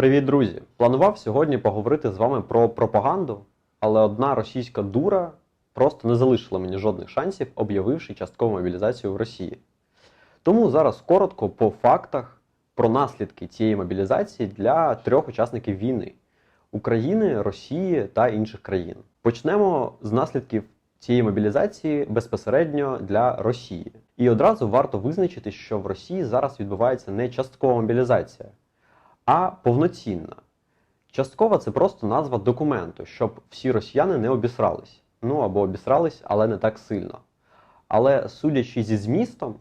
Привіт, друзі! Планував сьогодні поговорити з вами про пропаганду, але одна російська дура просто не залишила мені жодних шансів, об'явивши часткову мобілізацію в Росії. Тому зараз коротко по фактах про наслідки цієї мобілізації для трьох учасників війни України, Росії та інших країн. Почнемо з наслідків цієї мобілізації безпосередньо для Росії. І одразу варто визначити, що в Росії зараз відбувається не часткова мобілізація, а повноцінна. Часткова це просто назва документу, щоб всі росіяни не обісрались. Ну або обісрались, але не так сильно. Але судячи зі змістом,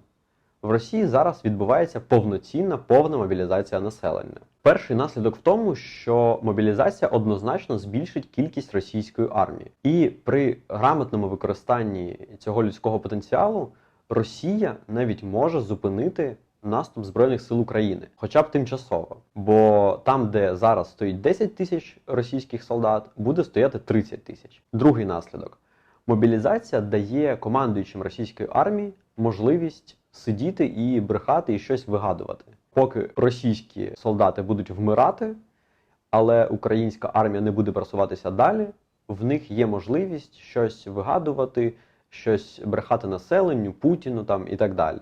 в Росії зараз відбувається повноцінна повна мобілізація населення. Перший наслідок в тому, що мобілізація однозначно збільшить кількість російської армії, і при грамотному використанні цього людського потенціалу Росія навіть може зупинити наступ збройних сил України, хоча б тимчасово. Бо там, де зараз стоїть 10 тисяч російських солдат, буде стояти 30 тисяч. Другий наслідок: мобілізація дає командуючим російської армії можливість сидіти і брехати і щось вигадувати. Поки російські солдати будуть вмирати, але українська армія не буде просуватися далі, в них є можливість щось вигадувати, щось брехати населенню, Путіну там і так далі.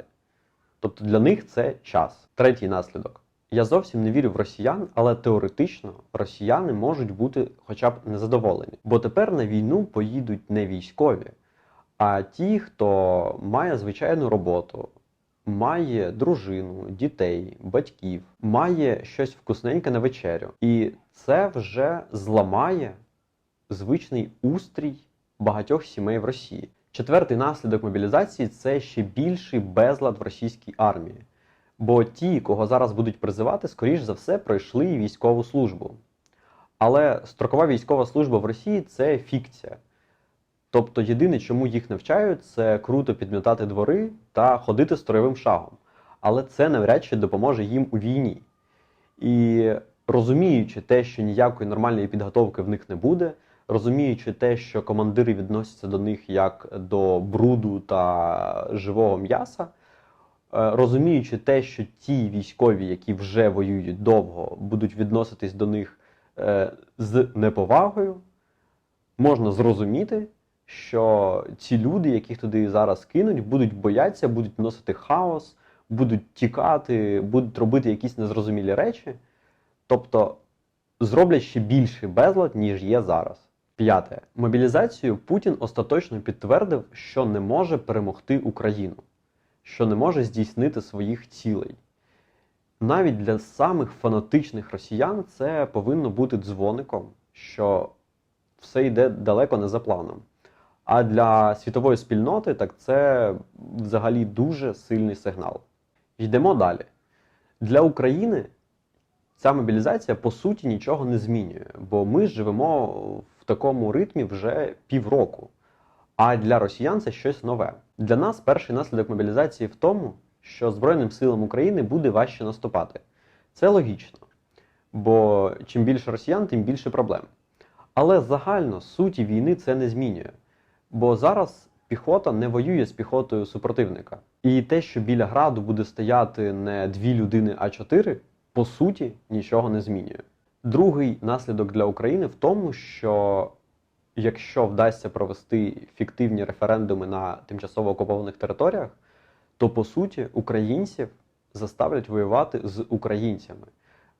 Тобто для них це час. Третій наслідок. Я зовсім не вірю в росіян, але теоретично росіяни можуть бути хоча б незадоволені. Бо тепер на війну поїдуть не військові, а ті, хто має звичайну роботу, має дружину, дітей, батьків, має щось вкусненьке на вечерю. І це вже зламає звичний устрій багатьох сімей в Росії. Четвертий наслідок мобілізації це ще більший безлад в російській армії. Бо ті, кого зараз будуть призивати, скоріш за все, пройшли військову службу. Але строкова військова служба в Росії це фікція. Тобто єдине, чому їх навчають, це круто підмітати двори та ходити строєвим шагом. Але це навряд чи допоможе їм у війні. І розуміючи те, що ніякої нормальної підготовки в них не буде, розуміючи те, що командири відносяться до них як до бруду та живого м'яса, е, розуміючи те, що ті військові, які вже воюють довго, будуть відноситись до них е, з неповагою, можна зрозуміти, що ці люди, яких туди зараз кинуть, будуть боятися, будуть носити хаос, будуть тікати, будуть робити якісь незрозумілі речі. Тобто зроблять ще більший безлад, ніж є зараз. П'яте. Мобілізацію Путін остаточно підтвердив, що не може перемогти Україну, що не може здійснити своїх цілей. Навіть для самих фанатичних росіян це повинно бути дзвоником, що все йде далеко не за планом. А для світової спільноти так це взагалі дуже сильний сигнал. Йдемо далі. Для України ця мобілізація по суті нічого не змінює, бо ми живемо в такому ритмі вже півроку. А для росіян це щось нове. Для нас перший наслідок мобілізації в тому, що Збройним силам України буде важче наступати. Це логічно. Бо чим більше росіян, тим більше проблем. Але загально суті війни це не змінює. Бо зараз піхота не воює з піхотою супротивника. І те, що біля граду буде стояти не дві людини, а чотири, по суті, нічого не змінює. Другий наслідок для України в тому, що якщо вдасться провести фіктивні референдуми на тимчасово окупованих територіях, то по суті українців заставлять воювати з українцями,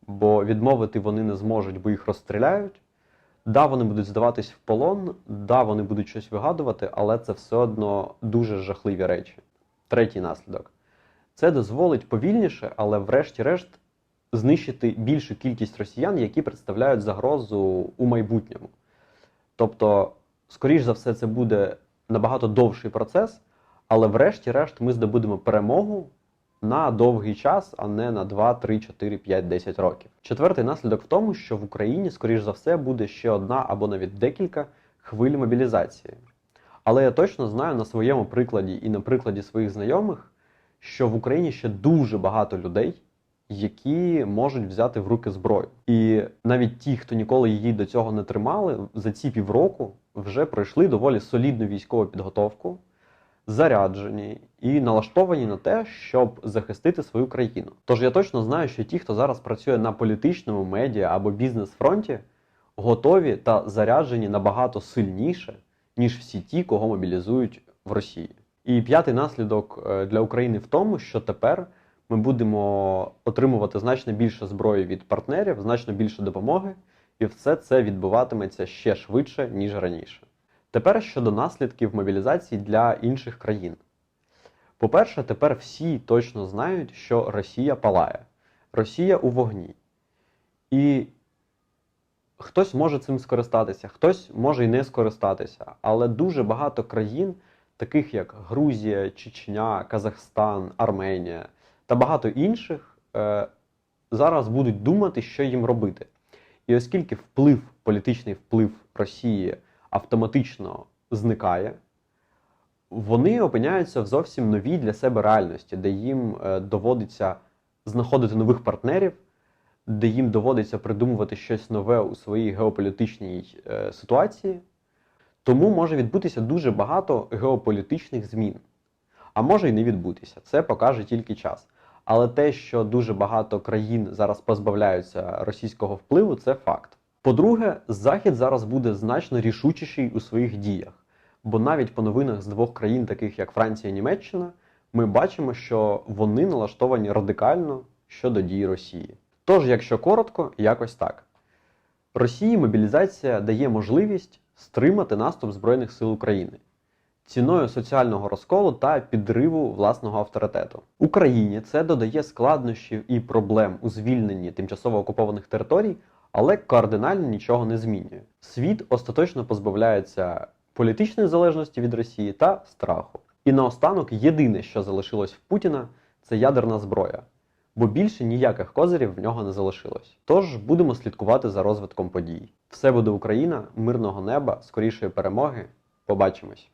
бо відмовити вони не зможуть, бо їх розстріляють. Да, вони будуть здаватись в полон, да, вони будуть щось вигадувати, але це все одно дуже жахливі речі. Третій наслідок. Це дозволить повільніше, але врешті-решт знищити більшу кількість росіян, які представляють загрозу у майбутньому. Тобто, скоріш за все, це буде набагато довший процес, але врешті-решт ми здобудемо перемогу на довгий час, а не на 2, 3, 4, 5, 10 років. Четвертий наслідок в тому, що в Україні, скоріш за все, буде ще одна або навіть декілька хвиль мобілізації. Але я точно знаю на своєму прикладі і на прикладі своїх знайомих, що в Україні ще дуже багато людей, які можуть взяти в руки зброю. І навіть ті, хто ніколи її до цього не тримали, за ці півроку вже пройшли доволі солідну військову підготовку, заряджені і налаштовані на те, щоб захистити свою країну. Тож я точно знаю, що ті, хто зараз працює на політичному медіа або бізнес-фронті, готові та заряджені набагато сильніше, ніж всі ті, кого мобілізують в Росії. І п'ятий наслідок е, для України в тому, що тепер ми будемо отримувати значно більше зброї від партнерів, значно більше допомоги, і все це відбуватиметься ще швидше, ніж раніше. Тепер щодо наслідків мобілізації для інших країн. По-перше, тепер всі точно знають, що Росія палає, Росія у вогні. І хтось може цим скористатися, хтось може і не скористатися. Але дуже багато країн, таких як Грузія, Чечня, Казахстан, Арменія та багато інших, е, зараз будуть думати, що їм робити. І оскільки вплив, політичний вплив Росії автоматично зникає, вони опиняються в зовсім новій для себе реальності, де їм е, доводиться знаходити нових партнерів, де їм доводиться придумувати щось нове у своїй геополітичній е, ситуації. Тому може відбутися дуже багато геополітичних змін. А може і не відбутися. Це покаже тільки час. Але те, що дуже багато країн зараз позбавляються російського впливу, це факт. По-друге, Захід зараз буде значно рішучіший у своїх діях. Бо навіть по новинах з двох країн, таких як Франція і Німеччина, ми бачимо, що вони налаштовані радикально щодо дій Росії. Тож, якщо коротко, якось так. Росії мобілізація дає можливість стримати наступ Збройних сил України ціною соціального розколу та підриву власного авторитету. Україні це додає складнощів і проблем у звільненні тимчасово окупованих територій, але кардинально нічого не змінює. Світ остаточно позбавляється політичної залежності від Росії та страху. І наостанок єдине, що залишилось в Путіна, це ядерна зброя. Бо більше ніяких козирів в нього не залишилось. Тож будемо слідкувати за розвитком подій. Все буде Україна, мирного неба, скорішої перемоги. Побачимось!